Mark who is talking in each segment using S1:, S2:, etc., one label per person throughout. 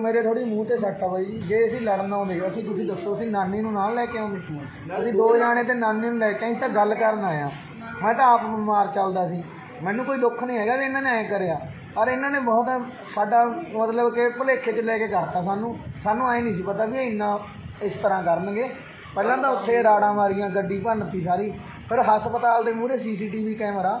S1: ਮੇਰੇ ਥੋੜੀ ਮੂੰਹ ਤੇ ਸੱਟ ਆ ਬਾਈ। ਜੀ। ਜੇ ਅਸੀਂ ਲੜਨ ਆਉਂਦੇ ਅਸੀਂ ਤੁਸੀਂ ਦੱਸੋ, ਅਸੀਂ ਨਾਨੀ ਨੂੰ ਨਾਲ ਲੈ ਕੇ ਆਉਂਦੇ? ਅਸੀਂ ਦੋ ਜਾਣੇ ਤੇ ਨਾਨੀ ਨੂੰ ਲੈ ਕੇ ਅਸੀਂ ਤਾਂ ਗੱਲ ਕਰਨ ਆਇਆ। ਮੈਂ ਤਾਂ ਆਪ ਬਿਮਾਰ ਚੱਲਦਾ ਸੀ। ਮੈਨੂੰ ਕੋਈ ਦੁੱਖ ਨਹੀਂ ਹੈਗਾ ਵੀ ਇਹਨਾਂ ਨੇ ਐਂ ਕਰਿਆ। ਪਰ ਇਹਨਾਂ ਨੇ ਬਹੁਤ ਸਾਡਾ ਮਤਲਬ ਕਿ ਭੁਲੇਖੇ 'ਚ ਲੈ ਕੇ ਕਰਤਾ ਸਾਨੂੰ। ਸਾਨੂੰ ਐਂ ਨਹੀਂ ਸੀ ਪਤਾ ਵੀ ਇਹ ਇੰਨਾ ਇਸ ਤਰ੍ਹਾਂ ਕਰਨਗੇ। ਪਹਿਲਾਂ ਤਾਂ ਉੱਥੇ ਰਾੜਾਂ ਮਾਰੀਆਂ, ਗੱਡੀ ਭੰਨਤੀ ਸਾਰੀ। ਫਿਰ ਹਸਪਤਾਲ ਦੇ ਮੂਹਰੇ ਸੀਸੀਟੀਵੀ ਕੈਮਰਾ।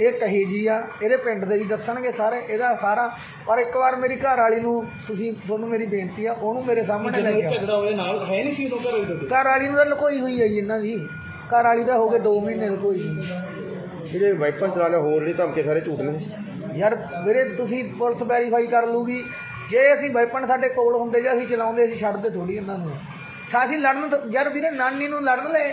S1: ਇਹ ਕਹੀ ਜੀ ਆ ਇਹਦੇ ਪਿੰਡ ਦੇ ਵੀ ਦੱਸਣਗੇ ਸਾਰੇ ਇਹਦਾ ਸਾਰਾ। ਪਰ ਇੱਕ ਵਾਰ ਮੇਰੀ ਘਰ ਵਾਲੀ ਨੂੰ ਤੁਸੀਂ ਤੁਹਾਨੂੰ ਮੇਰੀ ਬੇਨਤੀ ਆ ਉਹਨੂੰ ਮੇਰੇ ਸਾਹਮਣੇ ਲੈ ਕੇ ਆਓ।
S2: ਝਗੜਾ ਹੋਇਆ ਨਾਲ ਹੈ ਨਹੀਂ ਸੀ ਉਦੋਂ ਘਰ ਤੁਹਾਡੇ?
S1: ਘਰ ਵਾਲੀ ਨੂੰ ਤਾਂ ਲੁਕੋਈ ਹੋਈ ਹੈ ਜੀ ਇਹਨਾਂ ਦੀ। ਘਰ ਵਾਲੀ ਦਾ ਹੋ ਗਏ 2 ਮਹੀਨੇ ਲੁਕੋਈ ਜੀ।
S3: ਜਿਹੜੇ ਵਾਈਪਰ ਚਲਾਣੇ ਹੋਰ ਜਿਹੜੇ ਧਮਕੇ ਸਾਰੇ ਝੂਠ ਨੇ।
S1: ਯਾਰ ਵੀਰੇ ਤੁਸੀਂ ਪੁਲਿਸ ਵੈਰੀਫਾਈ ਕਰ ਲੂਗੀ ਜੇ ਅਸੀਂ ਵੈਪਨ ਸਾਡੇ ਕੋਲ ਹੁੰਦੇ ਜਾਂ ਅਸੀਂ ਚਲਾਉਂਦੇ ਅਸੀਂ ਛੱਡਦੇ ਥੋੜੀ ਇਹਨਾਂ ਨੂੰ। ਸਾਸੀ ਲੜਨ ਯਾਰ ਵੀਰੇ ਨਾਨੀ ਨੂੰ ਲੜਨ ਲੈ।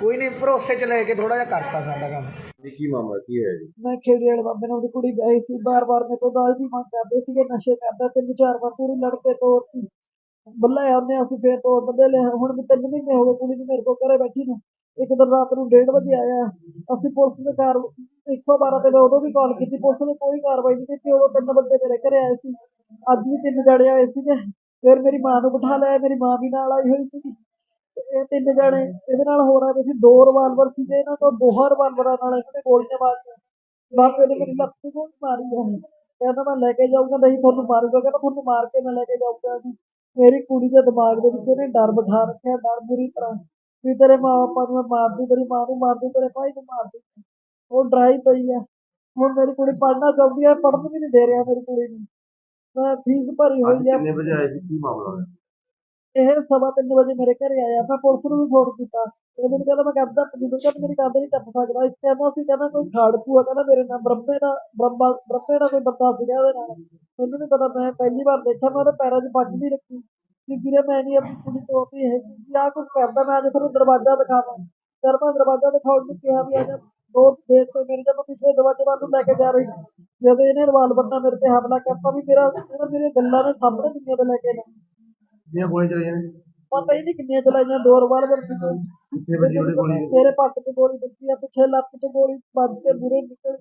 S1: ਕੋਈ ਨਹੀਂ ਭਰੋਸੇ 'ਚ ਲੈ ਕੇ ਥੋੜਾ ਜਿਹਾ ਕਰਤਾ ਸਾਡਾ ਕੰਮ।
S3: ਇਹ ਕੀ ਮਾਮਲਾ ਕੀ ਹੋਇਆ ਜੀ?
S4: ਮੈਂ ਖੇੜੇ ਵਾਲੇ ਬਾਬੇ ਨਾਲ ਉਹਦੀ ਕੁੜੀ ਵਿਆਹੀ ਸੀ ਬਾਰ-ਬਾਰ ਮੇਰੇ ਤੋਂ ਦਾਜ ਦੀ ਮੰਗ ਕਰਦੇ ਸੀਗੇ ਨਸ਼ੇ ਕਰਦਾ ਤਿੰਨ ਚਾਰ ਵਾਰ ਪੂਰੀ ਲੜਕੇ ਤੋੜਤੀ। ਬੱਲੇ ਆਉਂਦੇ ਅਸੀਂ ਫੇਰ ਤੋੜ ਦਿੰਦੇ ਲੈ ਹੁਣ ਵੀ ਤਿੰਨ ਮਹੀਨੇ ਹੋ ਗਏ ਕੁੜੀ ਨੂੰ ਮੇਰੇ ਕੋਲ ਘਰੇ ਬੈਠੀ ਨੂੰ। ਇੱਕ ਦਿਨ ਰਾਤ ਨੂੰ 1:30 ਵਜੇ ਆਇਆ ਅਸੀਂ ਪੁਲਿਸ ਦੇ ਕਾਰ 112 ਤੇ ਮੈਂ ਉਦੋਂ ਵੀ ਕਾਲ ਕੀਤੀ ਪੁਲਿਸ ਨੇ ਕੋਈ ਕਾਰਵਾਈ ਨਹੀਂ ਕੀਤੀ ਉਦੋਂ ਤਿੰਨ ਬੰਦੇ ਮੇਰੇ ਘਰੇ ਆਏ ਸੀ। ਅੱਜ ਵੀ ਤਿੰਨ ਜਣੇ ਆਏ ਸੀਗੇ ਫਿਰ ਮੇਰੀ ਮਾਂ ਨੂੰ ਬਿਠਾ ਲਿਆ ਮੇਰੀ ਮਾਂ ਵੀ ਨਾਲ ਆਈ ਹੋਈ ਸੀਗੀ। ਤੇ ਇਹ ਤਿੰਨ ਜਣੇ, ਇਹਦੇ ਨਾਲ ਹੋ ਰਿਹਾ ਸੀ ਦੋ ਰਿਵਾਲਵਰ ਸੀਗੇ, ਇਹਨਾਂ ਤੋਂ ਦੋਹਾਂ ਰਿਵਾਲਵਰਾਂ ਨਾਲ ਇਹਨਾਂ ਨੇ ਗੋਲੀਆਂ ਮਾਰੀਆਂ। ਬਾਪੇ ਨੇ ਮੇਰੀ ਲੱਤ ਨੂੰ ਗੋਲੀ ਮਾਰੀ ਹੈ ਕਹਿੰਦਾ ਮੈਂ ਲੈ ਕੇ ਜਾਊਂਗਾ, ਨਹੀਂ ਤੁਹਾਨੂੰ ਮਾਰੂਗਾ। ਕਹਿੰਦਾ ਤੁਹਾਨੂੰ ਮਾਰ ਕੇ ਮੈਂ ਲੈ ਕੇ ਜਾਊਂਗਾ। ਮੇਰੀ ਕੁੜੀ ਦੇ ਦਿਮਾਗ ਦੇ ਵਿੱਚ ਇਹਨੇ ਡਰ ਬਿਠਾ ਰੱਖਿਆ, ਡਰ ਬੁਰੀ ਤਰ੍ਹਾਂ। ਵੀ ਤੇਰੇ ਮਾਂ ਬਾਪਾ ਨੂੰ ਮੈਂ ਮਾਰ ਦੂੰ ਤੇਰੀ ਮਾਂ ਨੂੰ ਮਾਰ ਤੇਰੇ ਭਾਈ ਨੂੰ ਮਾਰਦੀ। ਉਹ ਡਰਾਈ ਪਈ ਆ। ਹੁਣ ਮੇਰੀ ਕੁੜੀ ਪੜ੍ਹਨਾ ਚਾਹੁੰਦੀ ਹੈ ਪੜਨ ਵੀ ਨਹੀਂ ਦੇ ਰਿਹਾ ਮੇਰੀ ਕੁੜੀ ਨੂੰ। ਮੈਂ ਫੀਸ ਭਰੀ ਹੋਈ ਹੈ
S3: ਕਿੰਨੇ ਵਜੇ ਆਏ ਸੀ? ਕੀ ਮਾਮਲਾ ਹੋਇਆ?
S4: ਇਹ ਸਵਾ ਤਿੰਨ ਵਜੇ ਮੇਰੇ ਘਰੇ ਆਇਆ, ਮੈਂ ਪੁਲਿਸ ਨੂੰ ਵੀ ਫੋਨ ਕੀਤਾ। ਇਹ ਮੈਨੂੰ ਕਹਿੰਦਾ, ਮੈਂ ਕਹਿੰਦਾ ਮੈਨੂੰ ਕਹਿੰਦਾ, ਮੇਰੀ ਕੰਧ ਨਹੀਂ ਟੱਪ ਸਕਦਾ। ਇੱਕ ਕਹਿੰਦਾ ਸੀ, ਕਹਿੰਦਾ ਕੋਈ ਖਾੜਕੂ ਆ ਕਹਿੰਦਾ ਮੇਰੇ ਨਾਲ ਬ੍ਰਹਮੇ ਦਾ, ਬ੍ਰਹਮਾ, ਬ੍ਰਹਮੇ ਦਾ ਕੋਈ ਬੰਦਾ ਸੀਗਾ ਉਹਦੇ ਨਾਲ। ਮੈਨੂੰ ਨਹੀਂ ਪਤਾ, ਮੈਂ ਪਹਿਲੀ ਵਾਰ ਦੇਖਿਆ, ਮੈਂ ਉਹਦੇ ਪੈਰਾਂ 'ਚ ਪੱਗ ਵੀ ਰੱਖੀ। ਕਿ ਵੀਰੇ, ਮੈਂ ਨਹੀਂ ਆਪਣੀ ਕੁੜੀ ਤੋੜਦੀ ਹੈ ਕਿ ਆਹ ਕੁਝ ਕਰਦਾ, ਮੈਂ ਅੱਜ ਤੁਹਾਨੂੰ ਦਰਵਾਜ਼ਾ ਦਿਖਾਵਾਂ। ਫਿਰ ਮੈਂ ਦਰਵਾਜ਼ਾ ਦਿਖਾਉਣ ਨੂੰ ਕਿਹਾ ਵੀ ਅੱਜ ਦੋ ਦੇਰ ਤੋਂ ਮੇਰੇ ਜਦੋਂ ਪਿਛਲੇ ਦਰਵਾਜ਼ੇ ਵੱਲ ਨੂੰ ਲੈ ਕੇ ਜਾ ਰਹੀ ਸੀ। ਜਦੋਂ ਇਹਨੇ ਰਿਵਾਲਵਰ ਨਾਲ ਮੇਰੇ ਤੇ ਹਮਲਾ ਕਰਤਾ, ਵੀ ਮੇਰਾ ਇਹਨਾਂ ਮੇਰੀਆਂ ਗੱਲਾਂ ਨੇ ਸਾਹਮਣੇ ਦੁਨੀਆ ਤੇ ਲੈ ਕੇ ਨਾ
S3: ਕਿੰਨੀਆਂ ਗੋਲੀਆਂ ਚਲਾਈਆਂ ਨੇ?
S4: ਪਤਾ ਹੀ ਨਹੀਂ ਕਿੰਨੀਆਂ ਚਲਾਈਆਂ ਦੋ ਰਿਵਾਲਵਰ ਸੀ।
S3: ਕਿੱਥੇ ਵੱਜੀ ਉਹਦੀ ਗੋਲੀ
S4: ਮੇਰੇ ਪੱਟ ਤੇ ਗੋਲੀ ਵੱਜੀ ਆ ਪਿੱਛੇ ਲੱਤ 'ਚ ਗੋਲੀ ਵੱਜ ਕੇ ਬੁਰੇ ਨਿਕਲ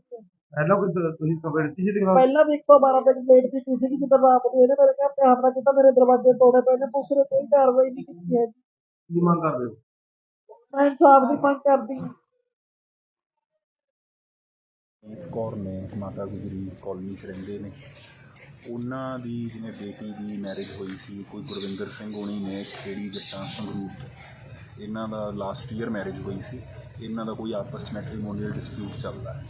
S3: ਪਹਿਲਾਂ ਕੋਈ ਤੁਸੀਂ ਕੰਪਲੇਂਟ ਦਿੱਤੀ ਸੀ ਖਿਲਾਫ
S4: ਪਹਿਲਾਂ ਵੀ 112 ਤੇ ਕੰਪਲੇਂਟ ਕੀਤੀ ਸੀ ਜਦੋਂ ਰਾਤ ਨੂੰ ਇਹਨੇ ਮੇਰੇ ਘਰ ਤੇ ਹਮਲਾ ਕੀਤਾ ਮੇਰੇ ਦਰਵਾਜ਼ੇ ਤੋੜੇ ਪਏ ਨੇ ਪੁਲਿਸ ਨੇ ਕੋਈ ਕਾਰਵਾਈ ਨਹੀਂ ਕੀਤੀ ਹੈ
S3: ਕੀ ਮੰਗ ਕਰਦੇ ਹੋ?
S4: ਮੈਂ ਇਨਸਾਫ ਦੀ ਮੰਗ ਕਰਦੀ। ਹਾਂ
S5: ਜੀਤ ਕੌਰ ਨੇ ਮਾਤਾ ਗੁਜਰੀ ਕਾਲਨੀ 'ਚ ਰਹਿੰਦੇ ਨੇ। ਉਹਨਾਂ ਦੀ ਜਿਵੇਂ ਬੇਟੀ ਦੀ ਮੈਰਿਜ ਹੋਈ ਸੀ, ਕੋਈ ਗੁਰਵਿੰਦਰ ਸਿੰਘ ਹੋਣੀ ਨੇ ਖੇੜੀ ਜੱਟਾਂ ਸੰਗਰੂਰ ਇਹਨਾਂ ਦਾ ਲਾਸਟ ਈਅਰ ਮੈਰਿਜ ਹੋਈ ਸੀ। ਇਹਨਾਂ ਦਾ ਕੋਈ ਆਪਸ 'ਚ ਮੈਟਰੀਮੋਨੀਅਲ ਡਿਸਪਿਊਟ ਚੱਲਦਾ ਹੈ।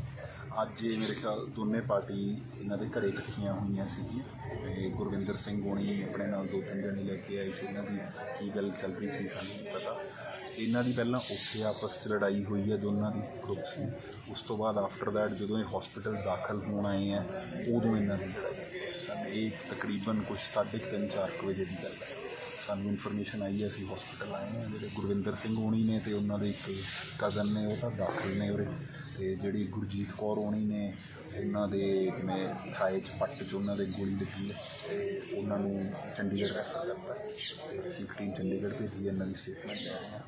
S5: ਅੱਜ ਇਹ ਮੇਰੇ ਖਿਆਲ ਦੋਨੇ ਪਾਰਟੀ ਇਹਨਾਂ ਦੇ ਘਰੇ ਇਕੱਠੀਆਂ ਹੋਈਆਂ ਸੀਗੀਆਂ। ਤੇ ਗੁਰਵਿੰਦਰ ਸਿੰਘ ਹੋਣੀ ਆਪਣੇ ਨਾਲ ਦੋ ਤਿੰਨ ਜਣੇ ਲੈ ਕੇ ਆਏ ਸੀ। ਇਹਨਾਂ ਦੀ ਕੀ ਗੱਲ ਚੱਲ ਰਹੀ ਸੀ ਸਾਨੂੰ ਪਤਾ। ਇਹਨਾਂ ਦੀ ਪਹਿਲਾਂ ਉੱਥੇ ਆਪਸ 'ਚ ਲੜਾਈ ਹੋਈ ਹੈ ਦੋਨਾਂ ਦੀ ਗਰੁੱਪਸ ਦੀ। ਉਸ ਤੋਂ ਬਾਅਦ ਆਫਟਰ ਦੈਟ ਜਦੋਂ ਇਹ ਹਸਪੀਟਲ ਦਾਖਲ ਹੋਣ ਆਏ ਆ ਉਦੋਂ ਇਹਨਾਂ ਦੀ ਲੜਾਈ ਸਾਨੂੰ ਇਹ ਤਕਰੀਬਨ ਕੁਝ ਸਾਢੇ ਕੁ ਤਿੰਨ ਚਾਰ ਕੁ ਵਜੇ ਦੀ ਗੱਲ ਹੈ। ਸਾਨੂੰ ਇਨਫੋਰਮੇਸ਼ਨ ਆਈ ਹੈ, ਅਸੀਂ ਹਸਪੀਟਲ ਆਏ ਹਾਂ। ਜਿਹੜੇ ਗੁਰਵਿੰਦਰ ਸਿੰਘ ਹੋਣੀ ਨੇ ਤੇ ਉਹਨਾਂ ਦੇ ਇੱਕ ਕਜ਼ਨ ਨੇ, ਉਹ ਤਾਂ ਦਾਖਲ ਨੇ ਉਰੇ। ਤੇ ਜਿਹੜੀ ਗੁਰਜੀਤ ਕੌਰ ਹੋਣੀ ਨੇ ਉਹਨਾਂ ਦੇ ਜਿਵੇਂ ਥਾਏ 'ਚ ਪੱਟ 'ਚ ਉਹਨਾਂ ਦੇ ਗੋਲੀ ਲੱਗੀ ਹੈ ਤੇ ਉਹਨਾਂ ਨੂੰ ਚੰਡੀਗੜ੍ਹ ਰੈਫਰ ਕਰਤਾ ਤੇ ਇੱਕ ਟੀਮ ਚੰਡੀਗੜ੍ਹ ਭੇਜੀ ਹੈ, ਇਹਨਾਂ ਦੀ ਸਟੇਟਮੈਂਟ ਲੈ